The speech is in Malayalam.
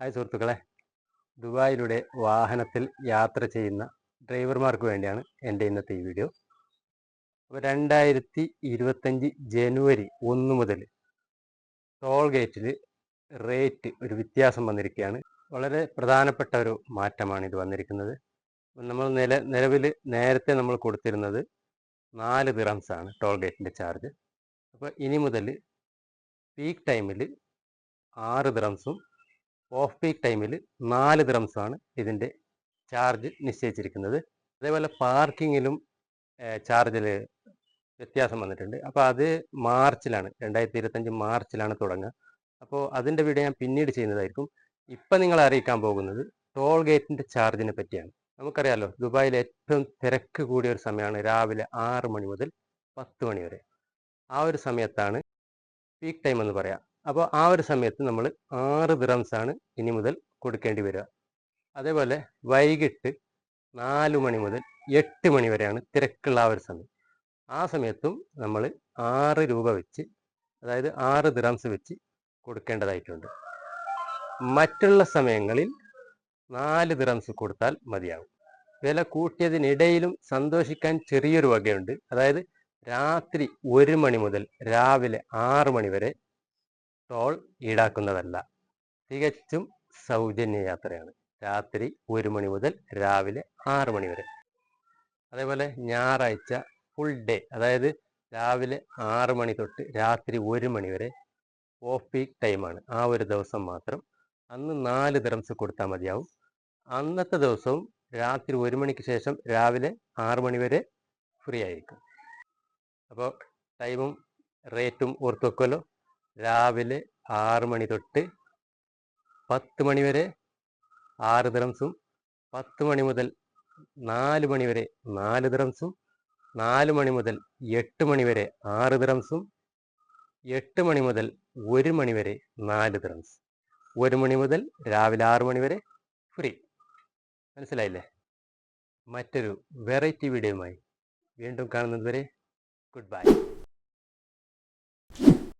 ഹായ് സുഹൃത്തുക്കളെ. ദുബായിലൂടെ വാഹനത്തിൽ യാത്ര ചെയ്യുന്ന ഡ്രൈവർമാർക്ക് വേണ്ടിയാണ് എന്റെ ഇന്നത്തെ ഈ വീഡിയോ. അപ്പോൾ രണ്ടായിരത്തി ഇരുപത്തഞ്ച് ജനുവരി ഒന്ന് മുതൽ ടോൾ ഗേറ്റിൽ റേറ്റ് ഒരു വ്യത്യാസം വന്നിരിക്കുകയാണ്. വളരെ പ്രധാനപ്പെട്ട ഒരു മാറ്റമാണ് ഇത് വന്നിരിക്കുന്നത്. നമ്മൾ നില നിലവിൽ നേരത്തെ നമ്മൾ കൊടുത്തിരുന്നത് നാല് ദിറംസ് ആണ് ടോൾ ഗേറ്റിന്റെ ചാർജ്. അപ്പോൾ ഇനി മുതൽ പീക്ക് ടൈമിൽ ആറ് ദിറംസും ഓഫ് പീക്ക് ടൈമിൽ നാല് ദ്രംസാണ് ഇതിന്റെ ചാർജ് നിശ്ചയിച്ചിരിക്കുന്നത്. അതേപോലെ പാർക്കിങ്ങിലും ചാർജിൽ വ്യത്യാസം വന്നിട്ടുണ്ട്. അപ്പോൾ അത് മാർച്ചിലാണ് രണ്ടായിരത്തി ഇരുപത്തഞ്ച് മാർച്ചിലാണ് തുടങ്ങുക. അപ്പോൾ അതിന്റെ വീഡിയോ ഞാൻ പിന്നീട് ചെയ്യുന്നതായിരിക്കും. ഇപ്പം നിങ്ങൾ അറിയിക്കാൻ പോകുന്നത് ടോൾ ഗേറ്റിന്റെ ചാർജിനെ പറ്റിയാണ്. നമുക്കറിയാമല്ലോ ദുബായിൽ ഏറ്റവും തിരക്ക് കൂടിയ ഒരു സമയമാണ് രാവിലെ ആറ് മണി മുതൽ പത്ത് മണി വരെ. ആ ഒരു സമയത്താണ് പീക്ക് ടൈം എന്ന് പറയാം. അപ്പോൾ ആ ഒരു സമയത്ത് നമ്മൾ ആറ് ദിറംസാണ് ഇനി മുതൽ കൊടുക്കേണ്ടി വരിക. അതേപോലെ വൈകിട്ട് നാല് മണി മുതൽ എട്ട് മണി വരെയാണ് തിരക്കുള്ള ആ ഒരു സമയം. ആ സമയത്തും നമ്മൾ ആറ് രൂപ വെച്ച് അതായത് ആറ് ദിറംസ് വെച്ച് കൊടുക്കേണ്ടതായിട്ടുണ്ട്. മറ്റുള്ള സമയങ്ങളിൽ നാല് ദിറംസ് കൊടുത്താൽ മതിയാകും വില കൂട്ടിയതിനിടയിലും സന്തോഷിക്കാൻ ചെറിയൊരു വകയുണ്ട്. അതായത് രാത്രി ഒരു മണി മുതൽ രാവിലെ ആറ് മണി വരെ ടോൾ ഈടാക്കുന്നതല്ല. തികച്ചും സൗജന്യ യാത്രയാണ് രാത്രി ഒരു മണി മുതൽ രാവിലെ ആറ് മണി വരെ. അതേപോലെ ഞായറാഴ്ച ഫുൾ ഡേ അതായത് രാവിലെ ആറ് മണി തൊട്ട് രാത്രി ഒരു മണി വരെ ഓഫ് പീക്ക് ടൈമാണ് ആ ഒരു ദിവസം മാത്രം അന്ന് നാല് ദിറംസ് കൊടുത്താൽ മതിയാവും. അന്നത്തെ ദിവസവും രാത്രി ഒരു മണിക്ക് ശേഷം രാവിലെ ആറ് മണി വരെ ഫ്രീ ആയിരിക്കും. അപ്പോൾ ടൈമും റേറ്റും ഓർത്ത് വെക്കുമല്ലോ രാവിലെ ആറ് മണി തൊട്ട് പത്ത് മണി വരെ ആറ് ദിറംസും പത്ത് മണി മുതൽ നാല് മണി വരെ നാല് ദിറംസും നാല് മണി മുതൽ എട്ട് മണി വരെ ആറ് ദിറംസും എട്ട് മണി മുതൽ ഒരു മണി വരെ നാല് ദിറംസ് ഒരു മണി മുതൽ രാവിലെ ആറ് മണി വരെ ഫ്രീ മനസ്സിലായില്ലേ? മറ്റൊരു വെറൈറ്റി വീഡിയോയുമായി വീണ്ടും കാണുന്നത് വരെ ഗുഡ് ബൈ